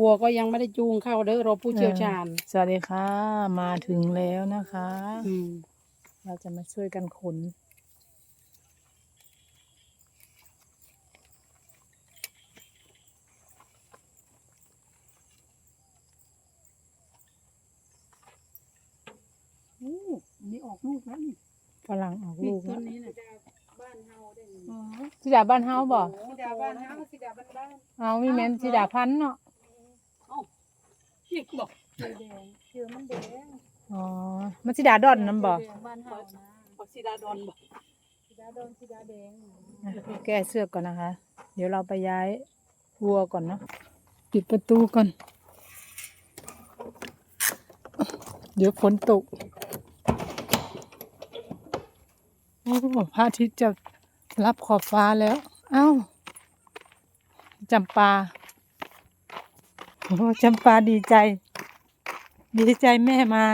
วัวก็ยังไม่ได้จูงเข้าเด้อเราผู้เชี่ยวชาญ สวัสดีค่ะ มาถึงแล้วนะคะ อืมเราจะมาช่วยกันขน อู้อันนี้ออกลูกแล้วนี่ฝรั่งออกนี่ลูกต้แล้นวนี้นะบ้านเฮาได้นี่สิดาบ้านเฮาบ่สีดาบ้านเฮาสีดาบ้านบ้าน เอามีแม่นสิดาพันธุ์เนาะ จิกบอกสีแดงเชื่อมันแดงอ๋อ มันสิดาดอนนํบ่แดงบ้านเฮานะบอกสีดาดอนบอกสีดาโดนสีดาแดงอะแก้เสื้อกก่อนนะคะ เดี๋ยวเราไปย้ายวัวก่อนเนาะปิดประตูก่อน เดี๋ยวฝนตกโอ้พระอาทิตย์จะรับขอบฟ้าแล้ว เอ้าจำปา โอ้จำปาดีใจ ดีใจแม่มา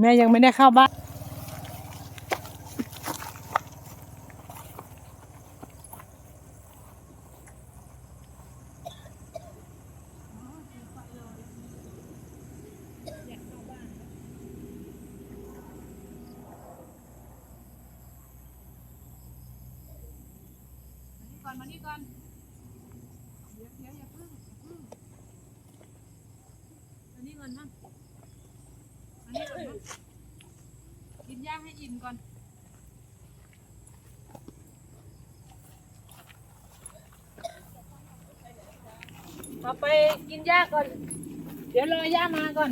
แม่ยังไม่ได้เข้าบ้าน ก่อนมานี่ก่อนเดี๋ยวเดี๋ยวอย่าเพิ่งอย่าเพิ่งอันนี้เงินมั้งอันนี้ก่อนมั้งกินย่างให้อิ่มก่อน เอาไปกินหญ้าก่อน เดี๋ยวรอย่ามาก่อน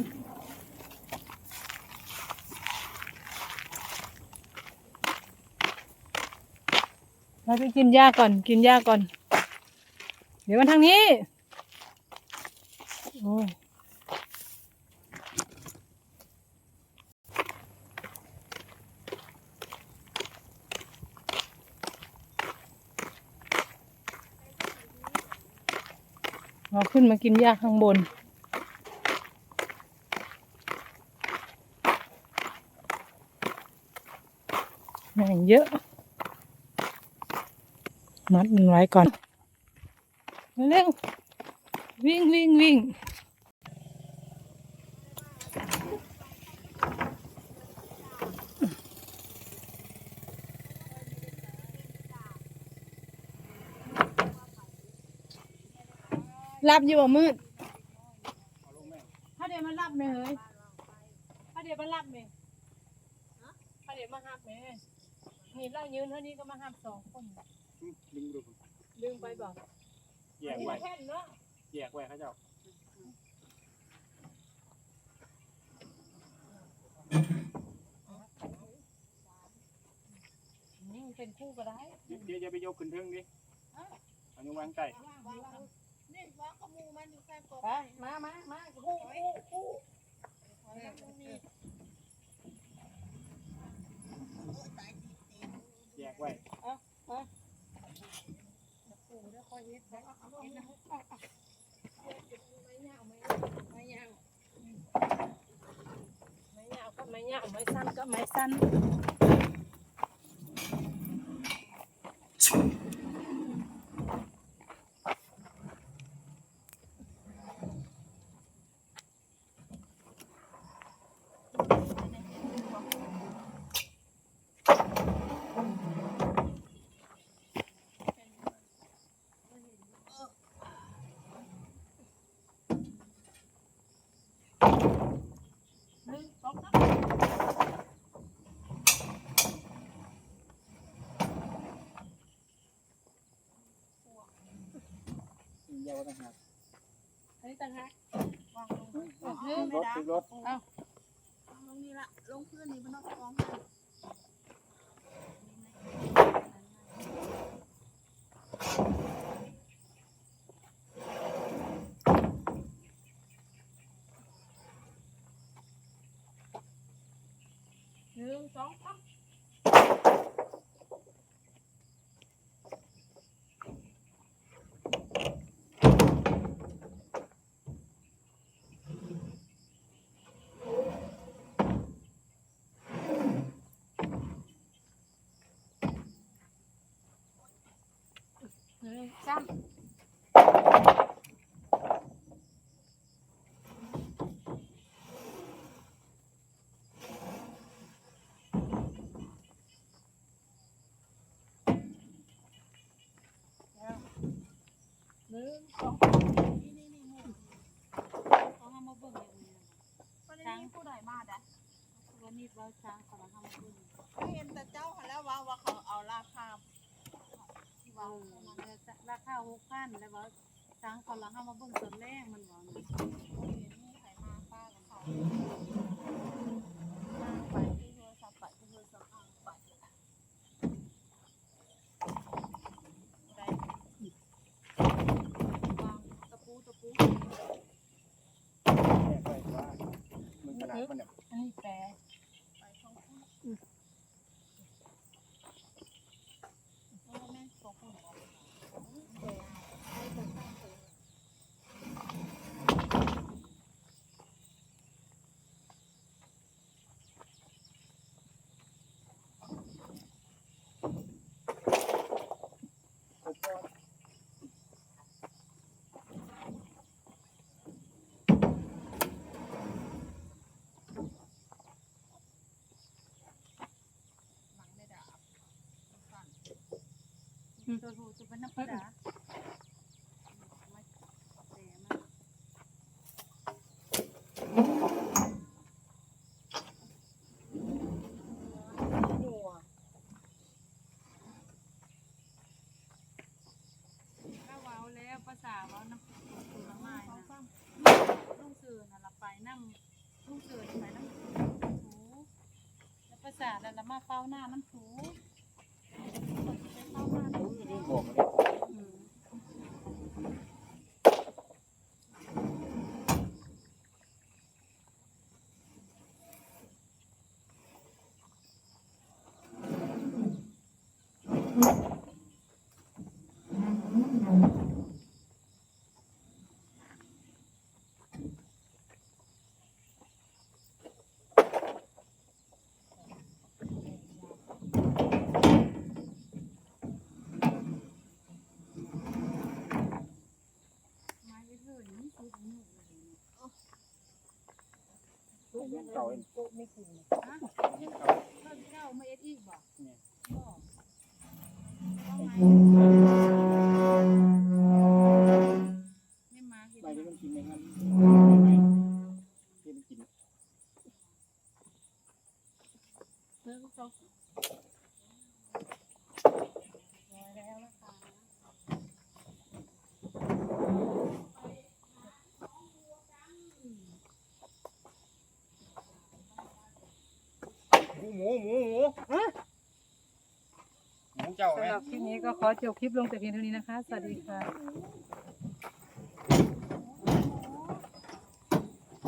เราไปกินหญ้าก่อน กินหญ้าก่อน เดี๋ยวมันทางนี้ โอ้ยเราขึ้นมากินหญ้าข้างบนแม่งเยอะ มัดมันไว้ก่อนเร็ววิ่งวิ่งวิ่งรับอยู่บ่มืดถ้าเดี๋ยวมารับไหมเฮ้ยถ้าเดี๋ยวมารับไหมถ้าเดี๋ยวมาหับไหมนี่เรายืนเท่านี้ก็มาหับสองคน ดึงดูลืมไปบอกแยกนี่ไว้แค่นเนาะแยกไว้เขาเจ้านี่มันเป็นคู่ก็ได้เดี๋ยวเดี๋ยวจะไปยกขึ้นเทิงดิอันนี้วางใต้ไปมามามาคู่คู่คู่ แยกไว้ ไม่ยาวไม่ ยาวก็ไม่ยาวไม่สั้นก็ไม่สั้นแยกไว้ต่างหากอันนี้ต่างหากขึ้นรถขึ้นรถลงนี่ละลงพื้นนี่มันนอกกองหนึ่งสองสาม ซ้หนึ่งสองนี่นี่นี่หมูเขาห้ามมาเบิ่งอย่างนี้วันนี้ผู้ใดมาได้วันนี้เราช้างเขาห้ามมาเบิ่ง เห็นแต่เจ้าค่ะแล้วว่าว่าเขาเอาราคา เว้าราคา หกพันแล้วว่าช้างเขาห้ามาเบิ่งตอนแรกมันว่าเห็นนี่ไถมาป้ากับเขาไปที่โทรศัพท์ไปที่โทรศัพท์อ่างไปได้วางตะปูตะปู แม่ไปว่ามันขนาดมันเนี่ย อันนี้แปล ไปช่องคู่โอ้แม่สองคนเหรอ หลังไม่ดาบสั่น ตัวหูจะเป็นน้ำปลาไม่แต่มาหัวถ้าว้าแล้วภาษาเว้าน้ำผลไม้นะลุงเสือน่ะละไปนั่งลุงเสือไปนั่งถูแล้วภาษาแล้วละมาเฝ้าหน้าน้ำถู บอกเลย อืมไม้ไปเถอะนี่คือหนู เลยเนี่ยยังก่าเองไม่กินเลยฮะก่าเพิ่เอ็ดอีกบ่เนี่ยบ่ว่าไงไม่มาเห็นใบไหมนี้มันกินไหมครับที่มันกินเลิกจบร้อยแล้วนะคะ หมูหมูหมูหมูหมูเจ้าไหม สำหรับคลิปนี้ก็ขอจบคลิปลงแต่เพียงเท่านี้นะคะ สวัสดีค่ะเ